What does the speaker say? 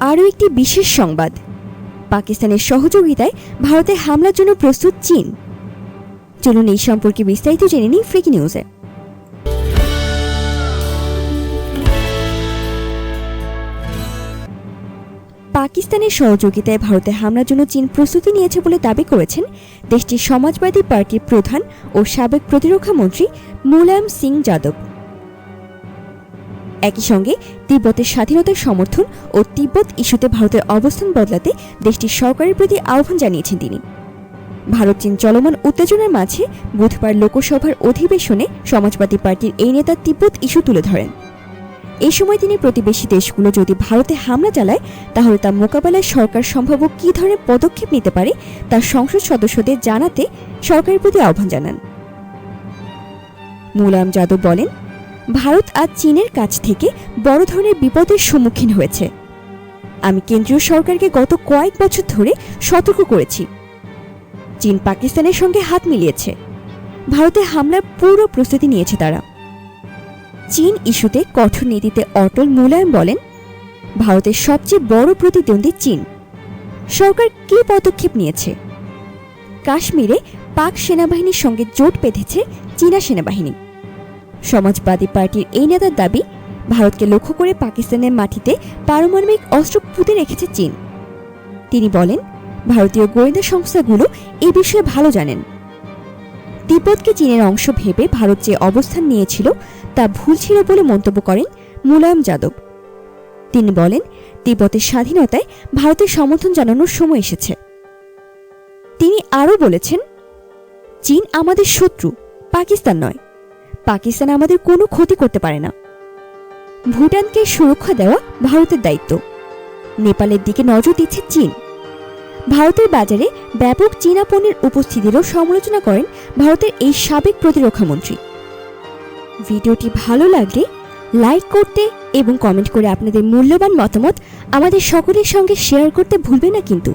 আরও একটি বিশেষ সংবাদ। পাকিস্তানের সহযোগিতায় ভারতে হামলার জন্য প্রস্তুত চীন। চলুন এই সম্পর্কে বিস্তারিত জেনে নিই ফ্রিক নিউজে পাকিস্তানের সহযোগিতায় ভারতে হামলার জন্য চীন প্রস্তুতি নিয়েছে বলে দাবি করেছেন দেশটির সমাজবাদী পার্টির প্রধান ও সাবেক প্রতিরক্ষা মন্ত্রী মুলায়ম সিং যাদব। একই সঙ্গে তিব্বতের স্বাধীনতার সমর্থন ও তিব্বত ইস্যুতে ভারতের অবস্থান বদলাতে দেশটির সরকারের প্রতি আহ্বান জানিয়েছেন তিনি। ভারত, চীন চলমান উত্তেজনার মাঝে বুধবার লোকসভার অধিবেশনে সমাজবাদী পার্টির এই নেতা তিব্বত ইস্যু তুলে ধরেন। এই সময় তিনি প্রতিবেশী দেশগুলো যদি ভারতে হামলা চালায়, তাহলে তা মোকাবেলায় সরকার সম্ভাব্য কী ধরনের পদক্ষেপ নিতে পারে, তা সংসদ সদস্যদের জানাতে সরকারের প্রতি আহ্বান জানান। মুলায়ম যাদব বলেন ভারত আজ চীনের কাছ থেকে বড় ধরনের বিপদের সম্মুখীন হয়েছে। আমি কেন্দ্রীয় সরকারকে গত কয়েক বছর ধরে সতর্ক করেছি। চীন পাকিস্তানের সঙ্গে হাত মিলিয়েছে। ভারতে হামলার পুরো প্রস্তুতি নিয়েছে তারা। চীন ইস্যুতে কঠোর নীতিতে অটল মুলায়ম বলেন, ভারতের সবচেয়ে বড় প্রতিদ্বন্দ্বী চীন। সরকার কী পদক্ষেপ নিয়েছে? কাশ্মীরে পাক সেনাবাহিনীর সঙ্গে জোট বেঁধেছে চীনা সেনাবাহিনী। সমাজবাদী পার্টির এই নেতার দাবি, ভারতকে লক্ষ্য করে পাকিস্তানের মাটিতে পারমাণবিক অস্ত্র পুঁতে রেখেছে চীন। তিনি বলেন, ভারতীয় গোয়েন্দা সংস্থাগুলো এই বিষয়ে ভালো জানেন। তিব্বতকে চীনের অংশ ভেবে ভারত যে অবস্থান নিয়েছিল তা ভুল ছিল বলে মন্তব্য করেন মুলায়ম যাদব। তিনি বলেন, তিব্বতের স্বাধীনতায় ভারতের সমর্থন জানানোর সময় এসেছে। তিনি আরও বলেছেন, চীন আমাদের শত্রু, পাকিস্তান নয়। পাকিস্তান আমাদের কোনো ক্ষতি করতে পারে না। ভুটানকে সুরক্ষা দেওয়া ভারতের দায়িত্ব। নেপালের দিকে নজর দিচ্ছে চীন। ভারতের বাজারে ব্যাপক চীনা পণ্যের উপস্থিতিরও সমালোচনা করেন ভারতের এই সাবেক প্রতিরক্ষা মন্ত্রী। ভিডিওটি ভালো লাগলে লাইক করতে এবং কমেন্ট করে আপনাদের মূল্যবান মতামত আমাদের সকলের সঙ্গে শেয়ার করতে ভুলবে না কিন্তু।